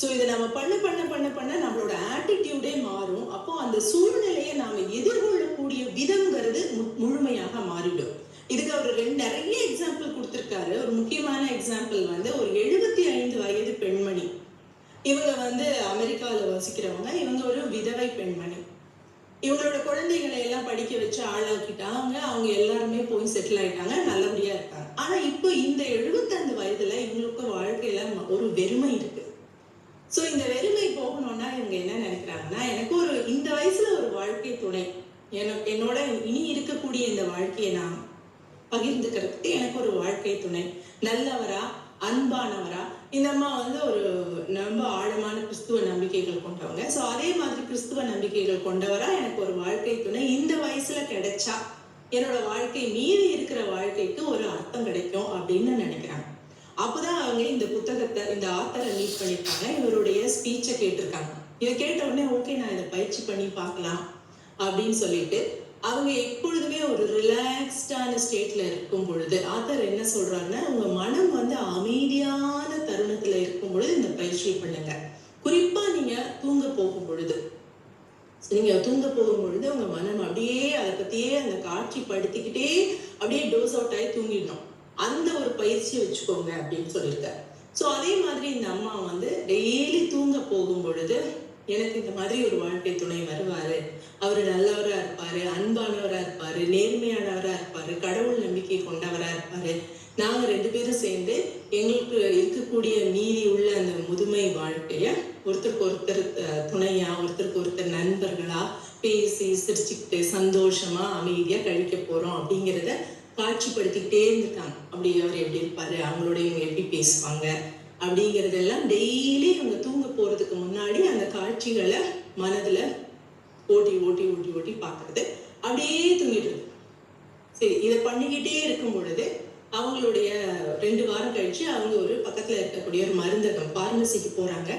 So இதை நம்ம பண்ண பண்ண பண்ண பண்ண நம்மளோட ஆட்டிடியூடே மாறும். அப்போ அந்த சூழ்நிலையை நாம் எதிர்கொள்ளக்கூடிய விதங்கிறது மு- முழுமையாக மாறிடும். இதுக்கு அவர் ரெண்டு நிறைய எக்ஸாம்பிள் கொடுத்துருக்காரு. ஒரு முக்கியமான எக்ஸாம்பிள் வந்து ஒரு எழுபத்தி ஐந்து வயது பெண்மணி. இவங்க வந்து அமெரிக்காவில் வசிக்கிறவங்க. இவங்க ஒரு விதவை பெண்மணி. இவங்களோட குழந்தைகளை எல்லாம் படிக்க வச்சு ஆளாக்கிட்டாங்க. அவங்க எல்லாருமே போய் செட்டில் ஆயிட்டாங்க. நல்லபடியா இருக்காங்க. ஆனா இப்போ இந்த எழுபத்தைந்து வயதுல இவங்களுக்கு வாழ்க்கையில ஒரு வெறுமை இருக்கு. ஸோ இந்த வெறுமை போகணும்னா இவங்க என்ன நினைக்கிறாங்கன்னா எனக்கு ஒரு இந்த வயசுல ஒரு வாழ்க்கை துணை. எனக்கு என்னோட இனி இருக்கக்கூடிய இந்த வாழ்க்கையை நான் பகிர்ந்துக்கிறதுக்கு எனக்கு ஒரு வாழ்க்கை துணை. நல்லவரா அன்பானவரா? இந்த அம்மா வந்து ஒரு ரொம்ப ஆழமான கிறிஸ்துவ நம்பிக்கைகள் கொண்டவங்க. ஸோ அதே மாதிரி கிறிஸ்துவ நம்பிக்கைகள் கொண்டவரா எனக்கு ஒரு வாழ்க்கை துணை. இந்த வயசுல கிடைச்சா என்னோட வாழ்க்கை மீறி இருக்கிற வாழ்க்கைக்கு ஒரு அர்த்தம் கிடைக்கும் அப்படின்னு நினைக்கிறேன். அப்போதான் அவங்க இந்த புத்தகத்தை இந்த ஆத்தரை மீட் பண்ணியிருக்காங்க. இவருடைய ஸ்பீச்சை கேட்டிருக்காங்க. இதை கேட்ட உடனே ஓகே நான் இதை பயிற்சி பண்ணி பார்க்கலாம் அப்படின்னு சொல்லிட்டு அவங்க எப்பொழுதுமே ஒரு ரிலாக்ஸ்டான ஸ்டேட்ல இருக்கும் பொழுது ஆத்தர் என்ன சொல்றாருன்னா உங்க மனம் வந்து அமைதியான தருணத்துல இருக்கும் பொழுது இந்த பயிற்சியை பண்ணுங்க. குறிப்பா நீங்க தூங்க போகும் பொழுது. நீங்க தூங்க போகும் பொழுது உங்க மனம் அப்படியே அதை பத்தியே அந்த காட்சி படுத்திக்கிட்டே அப்படியே டோஸ் அவுட் ஆகி தூங்கிடணும். அந்த ஒரு பயிற்சியை வச்சுக்கோங்க அப்படின்னு சொல்லியிருக்காரு. ஸோ அதே மாதிரி இந்த அம்மா வந்து டெய்லி தூங்க போகும் பொழுது எனக்கு இந்த மாதிரி ஒரு வாழ்க்கை துணை வருவாரு. அவர் நல்லவரா இருப்பாரு அன்பானவரா இருப்பாரு நேர்மையானவரா இருப்பாரு கடவுள் நம்பிக்கை கொண்டவரா இருப்பாரு. நாங்க ரெண்டு பேரும் சேர்ந்து எங்களுக்கு இருக்கக்கூடிய மீதி உள்ள அந்த முதுமை வாழ்க்கைய ஒருத்தருக்கு ஒருத்தர் துணையாக துணையா ஒருத்தருக்கு பேசி சிரிச்சுக்கிட்டு சந்தோஷமா அமைதியா கழிக்க போறோம் அப்படிங்கிறத காட்சிப்படுத்திக்கிட்டே இருந்திருக்காங்க அப்படி அவர் எப்படி இருப்பாரு? அவங்களோட இவங்க எப்படி பேசுவாங்க? அப்படிங்கிறதெல்லாம் டெய்லி அவங்க தூங்க போறதுக்கு முன்னாடி அந்த காட்சிகளை மனதுல ஓட்டி ஓட்டி ஓட்டி ஓட்டி பார்க்கறது. அப்படியே தூங்கிட்டு சரி இதை பண்ணிக்கிட்டே இருக்கும் பொழுது அவங்களுடைய ரெண்டு வாரம் கழிச்சு அவங்க ஒரு பக்கத்துல இருக்கக்கூடிய ஒரு மருந்தகம் பார்மசிக்கு போறாங்க.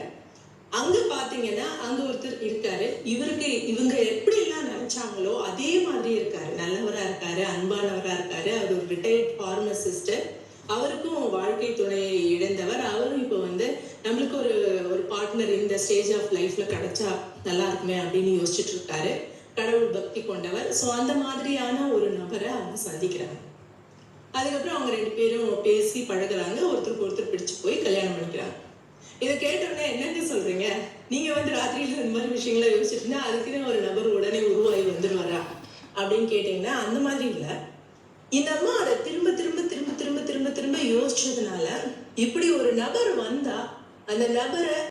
அங்க பாத்தீங்கன்னா அங்க ஒருத்தர் இருக்காரு. இவருக்கு இவங்க எப்படி எல்லாம் நினைச்சாங்களோ அதே மாதிரி இருக்காரு. நல்லவரா இருக்காரு அன்பானவரா இருக்காரு. அவர் ஒரு ரிட்டையர்ட் ஃபார்மசிஸ்டர் அவருக்கும் வாழ்க்கை துணையை இழந்தவர். அவரும் இப்போ வந்து நம்மளுக்கு ஒரு ஒரு பார்ட்னர் இந்த ஸ்டேஜ் ஆஃப் லைஃப்ல கிடைச்சா நல்லா இருக்குமே அப்படின்னு யோசிச்சுட்டு இருக்காரு. கடவுள் பக்தி கொண்டவர். ஸோ அந்த மாதிரியான ஒரு நபரை அவங்க சந்திக்கிறாங்க. அதுக்கப்புறம் அவங்க ரெண்டு பேரும் பேசி பழகுறாங்க. ஒருத்தருக்கு ஒருத்தர் பிடிச்சு போய் கல்யாணம் இதை கேட்டோடனே என்னங்க சொல்றீங்க? நீங்க வந்து ராத்திரியில இந்த மாதிரி விஷயங்களை யோசிச்சுட்டுனா அதுக்குன்னு ஒரு நபர் உடனே உருவாகி வந்துருவாரா? அப்படின்னு கேட்டீங்கன்னா அந்த மாதிரி இல்லை. இந்த அம்மா அதை திரும்ப திரும்ப திரும்ப திரும்ப திரும்ப திரும்ப யோசிச்சதுனால இப்படி ஒரு நபர் வந்தா அந்த நபரை